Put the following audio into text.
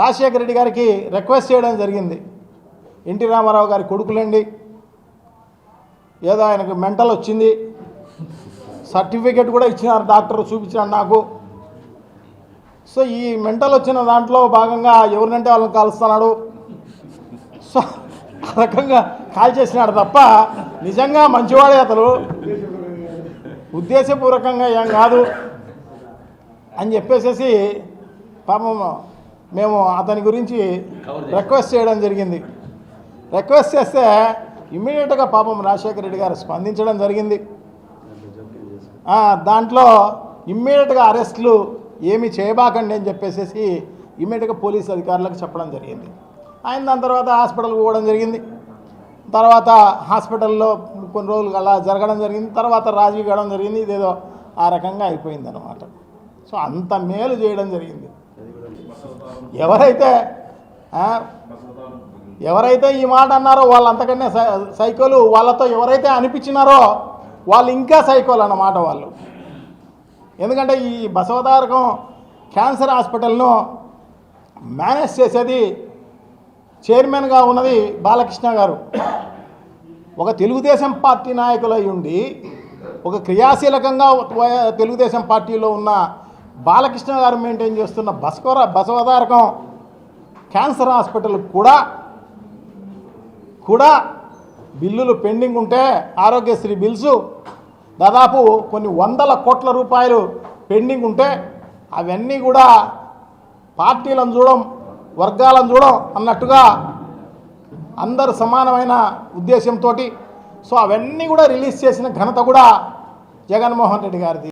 రాజశేఖర రెడ్డి గారికి రిక్వెస్ట్ చేయడం జరిగింది. ఎన్టీ రామారావు గారి కొడుకులండి. ఏదో ఆయనకు మెంటల్ వచ్చింది. సర్టిఫికేట్ కూడా ఇచ్చినారు డాక్టర్ చూపించాడు నాకు. సో ఈ మెంటల్ వచ్చిన దాంట్లో భాగంగా ఎవరినంటే వాళ్ళని కాలుస్తున్నాడు. సో ఆ రకంగా కాల్ చేసినాడు తప్ప నిజంగా మంచివాడే అతను. ఉద్దేశపూర్వకంగా ఏం కాదు అని చెప్పేసేసి పాపం మేము అతని గురించి రిక్వెస్ట్ చేయడం. జరిగింది. రిక్వెస్ట్ చేస్తే ఇమ్మీడియట్గా పాపం రాజశేఖర రెడ్డి గారు స్పందించడం జరిగింది. దాంట్లో ఇమ్మీడియట్గా అరెస్టులు ఏమి చేయబాకండి అని చెప్పేసి ఇమ్మీడియట్గా పోలీస్ అధికారులకు చెప్పడం జరిగింది. ఆయన దాని తర్వాత హాస్పిటల్కి పోవడం జరిగింది. తర్వాత హాస్పిటల్లో కొన్ని రోజులు అలా జరగడం జరిగింది. తర్వాత రాజీ కావడం జరిగింది ఇదేదో ఆ రకంగా అయిపోయింది అనమాట సో అంత మేలు చేయడం జరిగింది. ఎవరైతే ఎవరైతే ఈ మాట అన్నారో వాళ్ళు సై- సైకోలు వాళ్ళతో ఎవరైతే అనిపించినారో వాళ్ళు ఇంకా సైకోలు అన్నమాట వాళ్ళు. ఎందుకంటే ఈ బసవతారకం క్యాన్సర్ హాస్పిటల్ను మేనేజ్ చేసేది చైర్మన్గా ఉన్నది బాలకృష్ణ గారు. ఒక తెలుగుదేశం పార్టీ నాయకులై ఉండి ఒక క్రియాశీలకంగా తెలుగుదేశం పార్టీలో ఉన్న బాలకృష్ణ గారు మెయింటైన్ చేస్తున్న బసవర బసవతారకం క్యాన్సర్ హాస్పిటల్ కూడా కూడా బిల్లులు పెండింగ్ ఉంటే ఆరోగ్యశ్రీ బిల్స్ దాదాపు కొన్ని వందల కోట్ల రూపాయలు పెండింగ్ ఉంటే అవన్నీ కూడా పార్టీలను చూడం వర్గాలను చూడం అన్నట్టుగా అందరు సమానమైన ఉద్దేశంతో సో అవన్నీ కూడా రిలీజ్ చేసిన ఘనత కూడా జగన్మోహన్ రెడ్డి గారిది.